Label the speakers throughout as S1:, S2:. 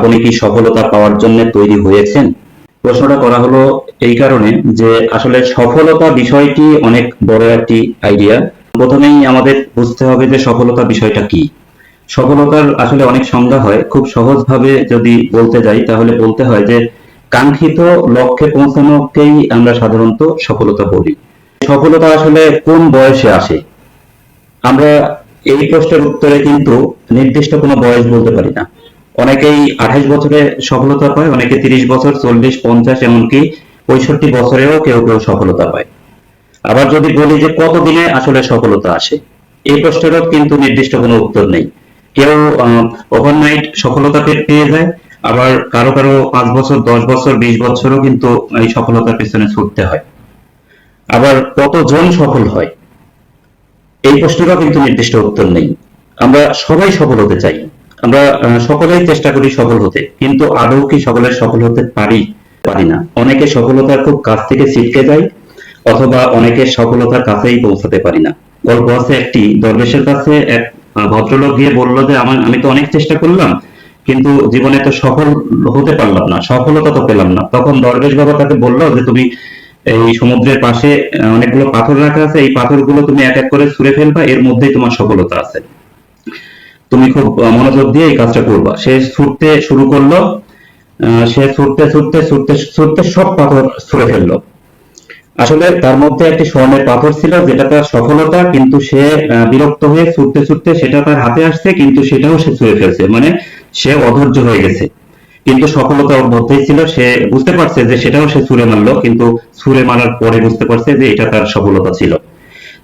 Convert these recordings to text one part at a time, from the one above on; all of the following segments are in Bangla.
S1: আপনি কি সফলতা পাওয়ার জন্য তৈরি হয়েছেন? প্রশ্নটা করা হলো এই কারণে যে আসলে সফলতা বিষয়টি অনেক বড় একটি আইডিয়া প্রথমেই আমাদের বুঝতে হবে যে সফলতা বিষয়টা কি। সফলতার আসলে অনেক সংজ্ঞা হয়। খুব সহজভাবে যদি বলতে যাই, তাহলে বলতে হয় যে কাঙ্ক্ষিত লক্ষ্যে পৌঁছানোকেই আমরা সাধারণত সফলতা বলি। সফলতা আসলে কোন বয়সে আসে? আমরা এই প্রশ্নের উত্তরে কিন্তু নির্দিষ্ট কোনো বয়স বলতে পারি না। অনেকেই আঠাইশ বছরে সফলতা পায়, অনেকে তিরিশ বছর, চল্লিশ, পঞ্চাশ, এমনকি পঁয়ষট্টি বছরেও কেউ কেউ সফলতা পায়। আবার যদি বলি যে কতদিনে আসলে সফলতা আসে, এই প্রশ্নেরও কিন্তু নির্দিষ্ট কোনো উত্তর নেই। কেউ ওভারনাইট সফলতা পেয়ে যায়, আবার কারও কারও পাঁচ বছর, দশ বছর, বিশ বছরও কিন্তু এই সফলতার পেছনে ছুটতে হয়। আবার কতজন সফল হয়, এই প্রশ্নেরও কিন্তু নির্দিষ্ট উত্তর নেই। আমরা সবাই সফল হতে চাই। আমরা সকলেই চেষ্টা করি সফল হতে, কিন্তু আদৌ কি সকলের সফল হতে পারি পারি না। অনেকে সফলতার খুব কাছ থেকে ছিটকে যায়, অথবা অনেকে সফলতার কাছেই পৌঁছাতে পারি না। গল্প আছে একটি, দরবেশের কাছে এক ভদ্রলোক গিয়ে বলল যে, আমার, আমি তো অনেক চেষ্টা করলাম, কিন্তু জীবনে তো সফল হতে পারলাম না, সফলতা তো পেলাম না। তখন দরবেশ বাবা তাকে বলল যে, তুমি এই সমুদ্রের পাশে অনেকগুলো পাথর রাখা আছে, এই পাথরগুলো তুমি এক এক করে ছুঁড়ে ফেলবা, এর মধ্যেই তোমার সফলতা আছে। তুমি খুব মনোযোগ দিয়ে এই কাজটা করবা। সে ছুটতে শুরু করল সে ছুটতে ছুটতে ছুটতে ছুটতে সব পাথর ছুঁড়ে ফেলল। আসলে তার মধ্যে একটি স্বর্ণের পাথর ছিল, যেটা তার সফলতা, কিন্তু সে বিরক্ত হয়ে ছুটতে ছুটতে সেটা তার হাতে আসছে, কিন্তু সেটাও সে ছুঁড়ে ফেলছে। মানে সে অধৈর্য হয়ে গেছে। কিন্তু সফলতা ওর মধ্যেই ছিল, সে বুঝতে পারছে যে সেটাও সে ছুঁড়ে মারলো, কিন্তু ছুঁড়ে মারার পরে বুঝতে পারছে যে এটা তার সফলতা ছিল।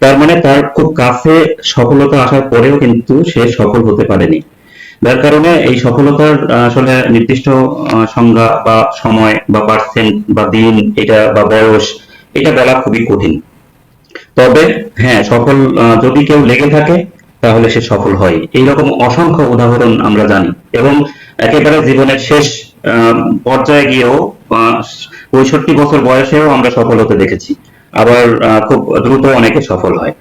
S1: তার মানে তার খুব কাছে সফলতা আসার পরেও কিন্তু সে সফল হতে পারেনি। যার কারণে এই সফলতার আসলে নির্দিষ্ট সংজ্ঞা বা সময় বা পার্সেন্ট বা দিন এটা বা বয়স এটা বলা খুবই কঠিন। তবে হ্যাঁ সফল যদি কেউ লেগে থাকে, তাহলে সে সফল হয়। এইরকম অসংখ্য উদাহরণ আমরা জানি এবং একেবারে জীবনের শেষ পর্যায়ে গিয়েও পঁয়ষট্টি বছর বয়সেও আমরা সফল হতে দেখেছি। আবার খুব দ্রুত অনেকে সফল হয়।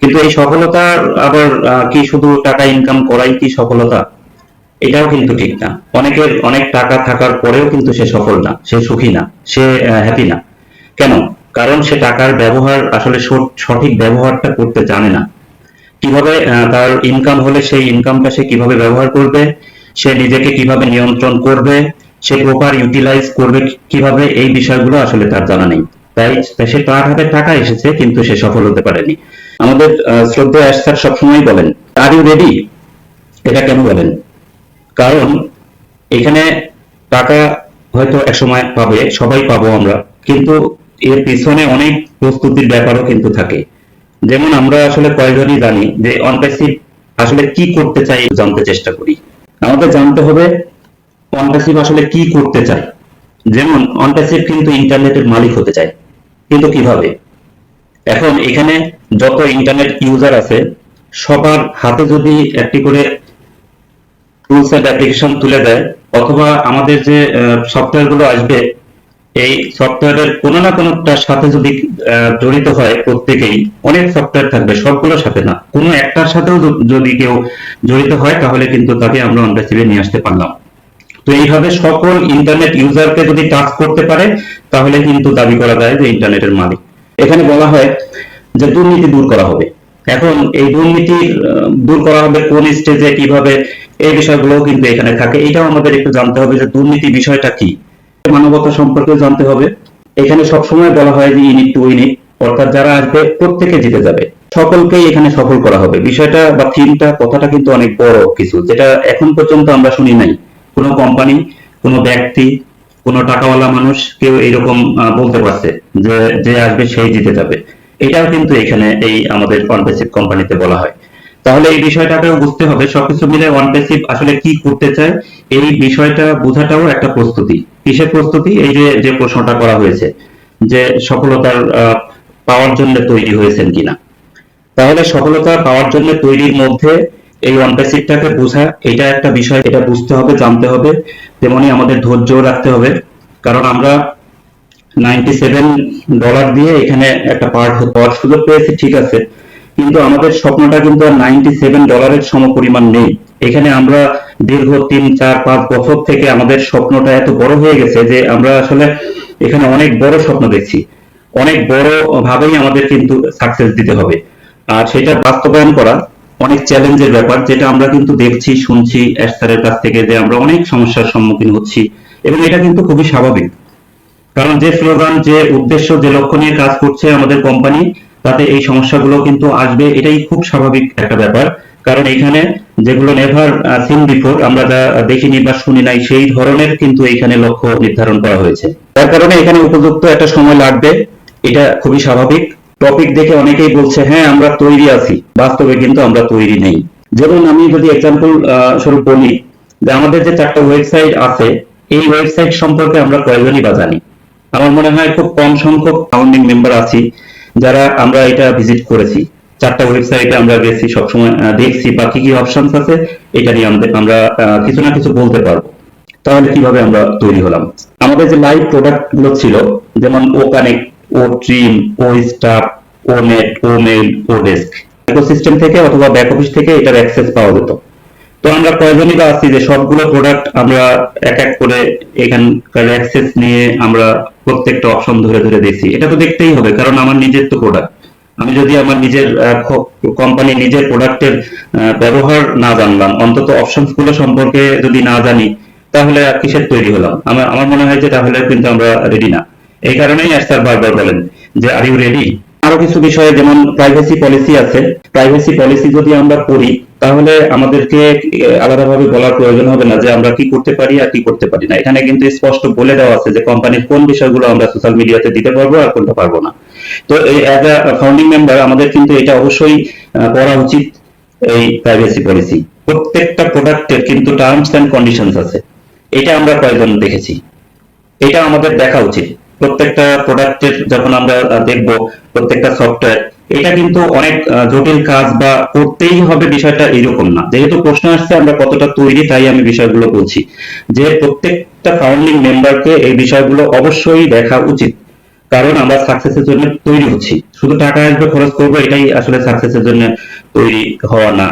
S1: কিন্তু এই সফলতার আবার কি শুধু টাকা ইনকাম করাই কি সফলতা? এটাও কিন্তু ঠিক না। অনেকের অনেক টাকা থাকার পরেও কিন্তু সে সফল না, সে সুখী না, সে হ্যাপি না। কেন? কারণ সে টাকার ব্যবহার, আসলে সঠিক ব্যবহারটা করতে জানে না। কীভাবে তার ইনকাম হলে সেই ইনকামটা সে কীভাবে ব্যবহার করবে? সে নিজেকে কীভাবে নিয়ন্ত্রণ করবে? সে প্রপার ইউটিলাইজ করবে কীভাবে? এই বিষয়গুলো আসলে তার জানা নেই। তাই সে তার হাতে টাকা এসেছে কিন্তু সে সফল হতে পারেনি। আমাদের আহ, শ্রদ্ধেয় আশ স্যার সবসময় বলেন আর ইউ রেডি এটা কেন বলেন? কারণ এখানে টাকা হয়তো একসময় পাবে সবাই পাবো আমরা কিন্তু এর পিছনে অনেক প্রস্তুতির ব্যাপারও কিন্তু থাকে। যেমন আমরা আসলে কয়েকজনই জানি যে অনপ্যাসিভ আসলে কি করতে চাই জানতে চেষ্টা করি। আমাদের জানতে হবে অনপ্যাসিভ আসলে কি করতে চায় যেমন অনপ্যাসিভ কিন্তু ইন্টারনেটের মালিক হতে চায়। কিন্তু কীভাবে? এখন এখানে যত ইন্টারনেট ইউজার আছে, সবার হাতে যদি একটি করে টুলস এন্ড অ্যাপ্লিকেশন তুলে দেয়, অথবা আমাদের যে সফটওয়্যারগুলো আসবে, এই সফটওয়্যারের কোনো না কোনোটার সাথে যদি জড়িত হয় প্রত্যেকেই, অনেক সফটওয়্যার থাকবে, সবগুলোর সাথে না। কোনো একটার সাথেও যদি কেউ জড়িত হয়, তাহলে কিন্তু তাকে আমরা অনপ্যাসিভে নিয়ে আসতে পারলাম। তো এইভাবে সকল ইন্টারনেট ইউজারকে যদি টাচ করতে পারে, তাহলে কিন্তু দাবি করা যায় যে ইন্টারনেটের মালিক। এখানে বলা হয় যে দুর্নীতি দূর করা হবে। এখন এই দুর্নীতি দূর করা হবে কোন স্টেজে কীভাবে, এই বিষয়গুলোও কিন্তু এখানে থাকে। এটাও আমাদের একটু জানতে হবে যে দুর্নীতি বিষয়টা কি। মানবতা সম্পর্কে জানতে হবে। এখানে সবসময় বলা হয় যে ইউনিট টু ইউনিট অর্থাৎ যারা আসবে প্রত্যেকে জিতে যাবে। সকলকেই এখানে সফল করা হবে। বিষয়টা বা থিমটা কথাটা কিন্তু অনেক বড় কিছু, যেটা এখন পর্যন্ত আমরা শুনি নাই। কোনো কোম্পানি কোনো ব্যক্তি, কোনো টাকাওয়ালা মানুষ কেউ এরকম বলতে পারছে যে যে আসবে সেই জিতে যাবে। এটাও কিন্তু এখানে এই আমাদের কনপেসিভ কোম্পানিতে বলা হয়। তাহলে এই বিষয়টাকেও বুঝতে হবে। সবকিছু মিলে ওয়ানপেসিভ আসলে কি করতে চায়, এই বিষয়টা বোঝাটাও একটা প্রস্তুতি। কিসের প্রস্তুতি? এই যে যে প্রশ্নটা করা হয়েছে যে, সফলতার পাওয়ার জন্য তৈরি হয়েছেন কিনা। তাহলে সফলতা পাওয়ার জন্য তৈরির মধ্যে এই ওয়ানপেসিভটাকে বোঝা, এটা একটা বিষয়, এটা বুঝতে হবে, জানতে হবে। তেমনি আমাদের ধৈর্য রাখতে হবে। কারণ আমরা নাইনটি সেভেন ডলার দিয়ে এখানে একটা পার্ট হওয়ার সুযোগ পেয়েছি, ঠিক আছে। কিন্তু আমাদের স্বপ্নটা কিন্তু আর নাইনটি সেভেন ডলারের সমপরিমাণ নেই। এখানে আমরা দীর্ঘ তিন, চার, পাঁচ বছর থেকে আমাদের স্বপ্নটা এত বড় হয়ে গেছে যে আমরা আসলে এখানে অনেক বড় স্বপ্ন দেখছি। অনেক বড় ভাবেই আমাদের কিন্তু সাকসেস দিতে হবে। আর সেটা বাস্তবায়ন করা অনেক চ্যালেঞ্জের ব্যাপার যেটা আমরা কিন্তু দেখছি, শুনছি স্যারের কাছ থেকে যে আমরা অনেক সমস্যার সম্মুখীন হচ্ছি এবং এটা কিন্তু খুবই স্বাভাবিক। কারণ যে স্লোগান যে উদ্দেশ্য, যে লক্ষ্য নিয়ে কাজ করছে আমাদের কোম্পানি তাতে এই সমস্যাগুলো কিন্তু আসবে, এটাই খুব স্বাভাবিক একটা ব্যাপার। কারণ এখানে যেগুলো নেভার সিন বিফোর আমরা যা দেখিনি বা শুনি নাই, সেই ধরনের কিন্তু এখানে লক্ষ্য নির্ধারণ করা হয়েছে। তার কারণে এখানে উপযুক্ত একটা সময় লাগবে, এটা খুবই স্বাভাবিক। টপিক দেখে অনেকেই বলছে হ্যাঁ আমরা তৈরি আছি। বাস্তবে কিন্তু আমরা তৈরি নেই। যেমন আমি যদি এক্সাম্পল স্বরূপ বলি যে আমাদের যে চারটা ওয়েবসাইট আছে এই ওয়েবসাইট সম্পর্কে আমরা কয়জনই বা জানি। আমার মনে হয় খুব কম সংখ্যক ফাউন্ডিং মেম্বার আছি যারা আমরা এটা ভিজিট করেছি। চারটা ওয়েবসাইটে আমরা গেছি সবসময় দেখছি বা কি কি অপশনস আছে এটা নিয়ে আমাদের আমরা কিছু না কিছু বলতে পারব। তাহলে কীভাবে আমরা তৈরি হলাম? আমাদের যে লাইভ প্রোডাক্টগুলো ছিল যেমন ও কানেক্ট ও ট্রিম ও স্টাফ, ও নেট, ও মেইল, ও ডেস্ক। ইকোসিস্টেম থেকে অথবা ব্যাক অফিস থেকে এটার অ্যাক্সেস পাওয়া যেত। তো আমরা কয়জনই বা আছি যে সবগুলো প্রোডাক্ট আমরা এক এক করে এখানকার অ্যাক্সেস নিয়ে আমরা প্রত্যেকটা অপশন ধরে ধরে এটা তো দেখতেই হবে, কারণ আমার নিজের তো প্রোডাক্ট আমি যদি আমার নিজের কোম্পানি নিজের প্রোডাক্টের ব্যবহার না জানলাম, অন্তত অপশনসগুলো সম্পর্কে যদি না জানি, তাহলে কিসের তৈরি হলাম? আমার মনে হয় যে তাহলে কিন্তু আমরা রেডি না। এই কারণেই স্যার বারবার বলেন যে আর ইউ রেডি আরও কিছু বিষয়ে যেমন প্রাইভেসি পলিসি আছে। প্রাইভেসি পলিসি যদি আমরা পড়ি তাহলে আমাদেরকে আলাদাভাবে বলার প্রয়োজন হবে না যে, আমরা কি করতে পারি আর কি করতে পারি না। এখানে কিন্তু স্পষ্ট বলে দেওয়া আছে যে কোম্পানির কোন বিষয়গুলো আমরা সোশ্যাল মিডিয়াতে দিতে পারব আর কোনটা পারব না। তো এই অ্যাজ আ ফাউন্ডিং মেম্বার আমাদের কিন্তু এটা অবশ্যই পড়া উচিত, এই প্রাইভেসি পলিসি প্রত্যেকটা প্রোডাক্টের কিন্তু টার্মস এন্ড কন্ডিশনস আছে। এটা আমরা কয়েকজন দেখেছি? এটা আমাদের দেখা উচিত। প্রত্যেকটা প্রোডাক্টের যখন আমরা দেখব প্রত্যেকটা সফটওয়্যার এটা কিন্তু অনেক জটিল কাজ বা করতেই হবে বিষয়টা এরকম না। যেহেতু প্রশ্ন আসছে আমরা কতটা তৈরি, তাই আমি বিষয়গুলো বলছি। যে প্রত্যেকটা ফাউন্ডিং মেম্বারকে এই বিষয়গুলো অবশ্যই দেখা উচিত। কারণ আমরা সাকসেসের জন্য তৈরি হচ্ছি। শুধু টাকা আসবে, খরচ করব, এটাই আসলে সাকসেসের জন্য তৈরি হওয়া না।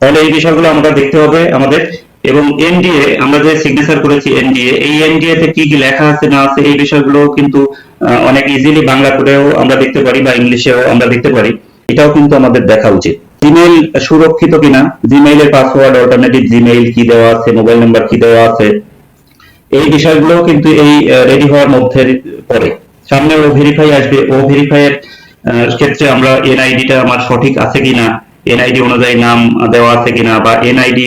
S1: তাহলে এই বিষয়গুলো আমরা দেখতে হবে আমাদের এবং এনডিএ আমরা যে সিগনেচার করেছি এনডিএ এই এনডিএ তে কি কি লেখা আছে, না আছে, এই বিষয়গুলো কিন্তু অনেক ইজিলি বাংলা করেও আমরা দেখতে পারি বা ইংলিশেও আমরা দেখতে পারি। এটাও কিন্তু আমাদের দেখা উচিত। জিমেইল সুরক্ষিত কিনা? জিমেইলের পাসওয়ার্ড অল্টারনেটিভ জিমেইল কি দেওয়া আছে মোবাইল নাম্বার কি দেওয়া আছে? এই বিষয়গুলো কিন্তু এই রেডি হওয়ার মধ্যে পড়ে। সামনে ও ভেরিফাই আসবে। ও ভেরিফাই এর ক্ষেত্রে আমরা এনআইডিটা আমার সঠিক আছে কিনা? এনআইডি অনুযায়ী নাম দেওয়া আছে কিনা? বা এনআইডি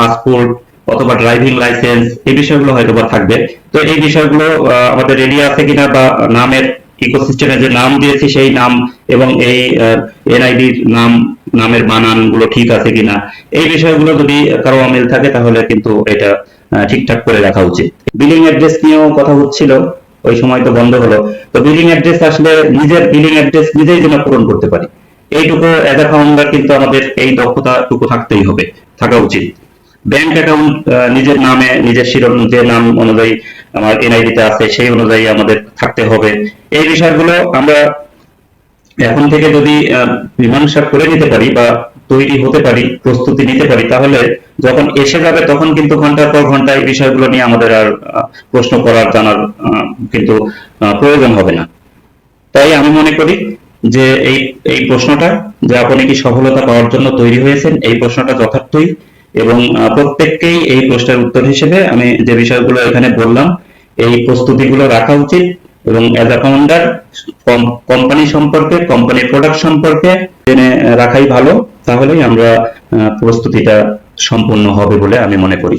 S1: পাসপোর্ট অথবা ড্রাইভিং লাইসেন্স এই বিষয়গুলো হয়তো বা থাকবে। তো এই বিষয়গুলো আমাদের রেডি আছে কিনা বা নামের ইকোসিস্টেমে যে নাম দিয়েছি সেই নাম এবং এই এনআইডির নাম, নামের বানানগুলো ঠিক আছে কিনা, এই বিষয়গুলো যদি কারও অমিল থাকে তাহলে কিন্তু এটা ঠিকঠাক করে রাখা উচিত। বিলিং অ্যাড্রেস নিয়েও কথা হচ্ছিল, ওই সময় তো বন্ধ হলো। তো বিলিং অ্যাড্রেস আসলে নিজের বিলিং অ্যাড্রেস নিজেই যেন পূরণ করতে পারি। এইটুকু অ্যাজ আ ফাউন্ডার কিন্তু আমাদের এই দক্ষতাটুকু থাকতেই হবে, থাকা উচিত। ব্যাংক অ্যাকাউন্ট নিজের নামে, নিজের শিরোনাম, যে নাম অনুযায়ী আমার এনআইডি তে আছে, সেই অনুযায়ী আমাদের থাকতে হবে। এই বিষয়গুলো আমরা এখন থেকে যদি মীমাংসা করে নিতে পারি বা তৈরি হতে পারি, প্রস্তুতি নিতে পারি, তাহলে যখন এসে যাবে, তখন কিন্তু ঘণ্টার পর ঘণ্টা এই বিষয়গুলো নিয়ে আমাদের আর প্রশ্ন করার, জানার কিন্তু প্রয়োজন হবে না। তাই আমি মনে করি যে এই এই প্রশ্নটা, যে আপনি কি সফলতা পাওয়ার জন্য তৈরি হয়েছেন, এই প্রশ্নটা যথার্থই এবং প্রত্যেককেই এই প্রশ্নের উত্তর হিসেবে আমি যে বিষয়গুলো এখানে বললাম, এই প্রস্তুতিগুলো রাখা উচিত এবং অ্যাজ আ ফাউন্ডার কোম্পানি সম্পর্কে কোম্পানির প্রোডাক্ট সম্পর্কে জেনে রাখাই ভালো, তাহলেই আমরা প্রস্তুতিটা সম্পূর্ণ হবে বলে আমি মনে করি।